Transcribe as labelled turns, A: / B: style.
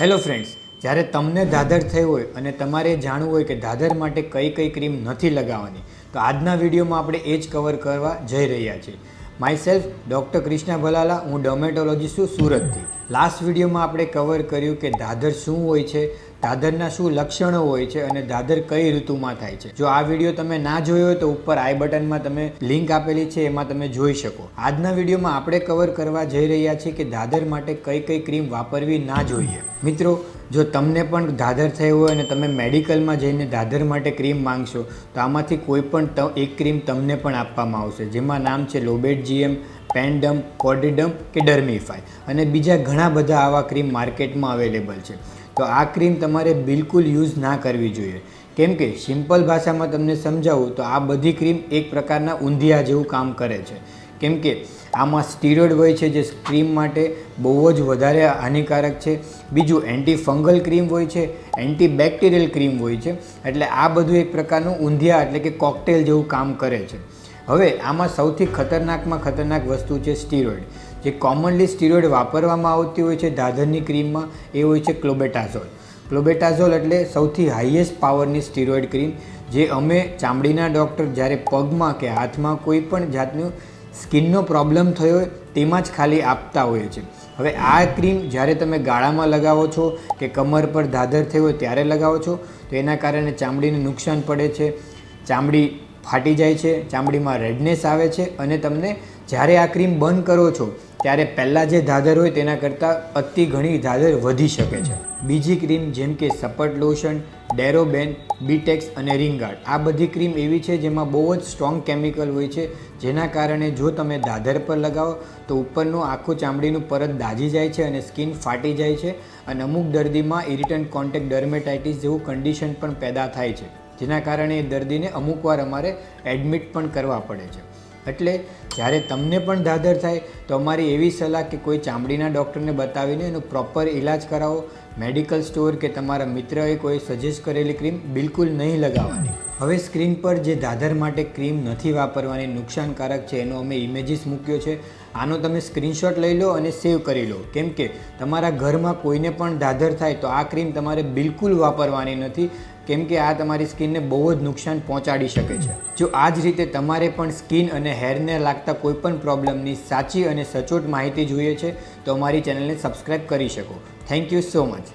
A: Hello friends જ્યારે તમને દાદર થયું હોય અને તમારે જાણવું હોય કે દાદર માટે કઈ કઈ ક્રીમ નથી લગાવવાની, તો આજના વિડીયોમાં આપણે એ જ કવર કરવા જઈ રહ્યા છીએ. Myself doctor Krishna Bhalala હું ડોમેટોલોજીસ્ટ છું સુરતથી. લાસ્ટ વિડીયોમાં આપણે કવર કર્યું કે દાદર શું હોય છે, દાદરના શું લક્ષણો હોય છે અને દાદર કઈ ઋતુમાં થાય છે. જો આ વીડિયો તમે ના જોયો હોય તો ઉપર આઈ બટનમાં તમે લિંક આપેલી છે, એમાં તમે જોઈ શકો. આજના વિડીયોમાં આપણે કવર કરવા જઈ રહ્યા છીએ કે દાદર માટે કઈ કઈ ક્રીમ વાપરવી ના જોઈએ. મિત્રો, જો તમને પણ દાદર થયું હોય અને તમે મેડિકલમાં જઈને દાદર માટે ક્રીમ માંગશો, તો આમાંથી કોઈ પણ એક ક્રીમ તમને પણ આપવામાં આવશે, જેમાં નામ છે લોબેટ જીએમ પેન્ડમ, કોડિડમ કે ડર્મીફાય અને બીજા ઘણા બધા આવા ક્રીમ માર્કેટમાં અવેલેબલ છે. તો આ ક્રીમ તમારે બિલકુલ યુઝ ના કરવી જોઈએ. કેમ કે સિમ્પલ ભાષામાં તમને સમજાવું તો આ બધી ક્રીમ એક પ્રકારના ઊંધિયા જેવું કામ કરે છે. કેમ કે આમાં સ્ટીરોઇડ હોય છે જે ક્રીમ માટે બહુ જ વધારે હાનિકારક છે. બીજું એન્ટી ફંગલ ક્રીમ હોય છે એન્ટી બેક્ટેરિયલ ક્રીમ હોય છે. એટલે આ બધું એક પ્રકારનું ઊંધિયા એટલે કે કોકટેલ જેવું કામ કરે છે. હવે આમાં સૌથી ખતરનાકમાં ખતરનાક વસ્તુ છે સ્ટીરોઇડ. જે કોમનલી સ્ટીરોઇડ વાપરવામાં આવતી હોય છે દાદરની ક્રીમમાં, એ હોય છે ક્લોબેટાઝોલ. ક્લોબેટાઝોલ એટલે સૌથી હાઈએસ્ટ પાવરની સ્ટીરોઇડ ક્રીમ, જે અમે ચામડીના ડૉક્ટર જ્યારે પગમાં કે હાથમાં કોઈ પણ જાતનું સ્કિનનો પ્રોબ્લેમ થયો હોય, તેમાં જ ખાલી આપતા હોઈએ છીએ. હવે આ ક્રીમ જ્યારે તમે ગાળામાં લગાવો છો કે કમર પર દાદર થઈ હોય ત્યારે લગાવો છો, તો એના કારણે ચામડીને નુકસાન પડે છે. ચામડી ફાટી જાય છે, ચામડીમાં રેડનેસ આવે છે અને તમને જ્યારે આ ક્રીમ બંધ કરો છો, ત્યારે પહેલાં જે ધાદર હોય તેના કરતાં અતિ ઘણી ધાદર વધી શકે છે. બીજી ક્રીમ જેમ કે સપટ લોશન ડેરોબેન, બીટેક્સ અને રિંગાર્ડ આ બધી ક્રીમ એવી છે જેમાં બહુ જ સ્ટ્રોંગ કેમિકલ હોય છે, જેના કારણે જો તમે દાદર પર લગાવો, તો ઉપરનું આખું ચામડીનું પરત દાજી જાય છે અને સ્કિન ફાટી જાય છે અને અમુક દર્દીમાં ઇરિટન્ટ કોન્ટેક્ટ ડર્મેટાઇટિસ જેવું કન્ડિશન પણ પેદા થાય છે. જેના કારણે એ દર્દીને અમુકવાર અમારે એડમિટ પણ કરવા પડે છે. એટલે જ્યારે તમને પણ દાદર થાય તો અમારી એવી સલાહ કે કોઈ ચામડીના ડૉક્ટરને બતાવીને એનો પ્રોપર ઇલાજ કરાવો. મેડિકલ સ્ટોર કે તમારા મિત્રએ કોઈ સજેસ્ટ કરેલી ક્રીમ બિલકુલ નહીં લગાવવાની. હવે સ્ક્રીન પર જે દાદર માટે ક્રીમ નથી વાપરવાની, નુકસાનકારક છે, એનો અમે ઇમેજીસ મૂક્યો છે, આનો તમે સ્ક્રીનશોટ લઈ લો અને સેવ કરી લો. કેમ કે તમારા ઘરમાં કોઈને પણ દાદર થાય તો આ ક્રીમ તમારે બિલકુલ વાપરવાની નથી. કેમ કે આ તમારી સ્કિનને બહુ જ નુકસાન પહોંચાડી શકે છે. જો આ જ રીતે તમારે પણ સ્કિન અને હેરને લાગતા કોઈ પણ પ્રોબ્લેમની સાચી અને સચોટ માહિતી જોઈએ છે, તો અમારી ચેનલને સબસ્ક્રાઈબ કરી શકો. Thank you so much.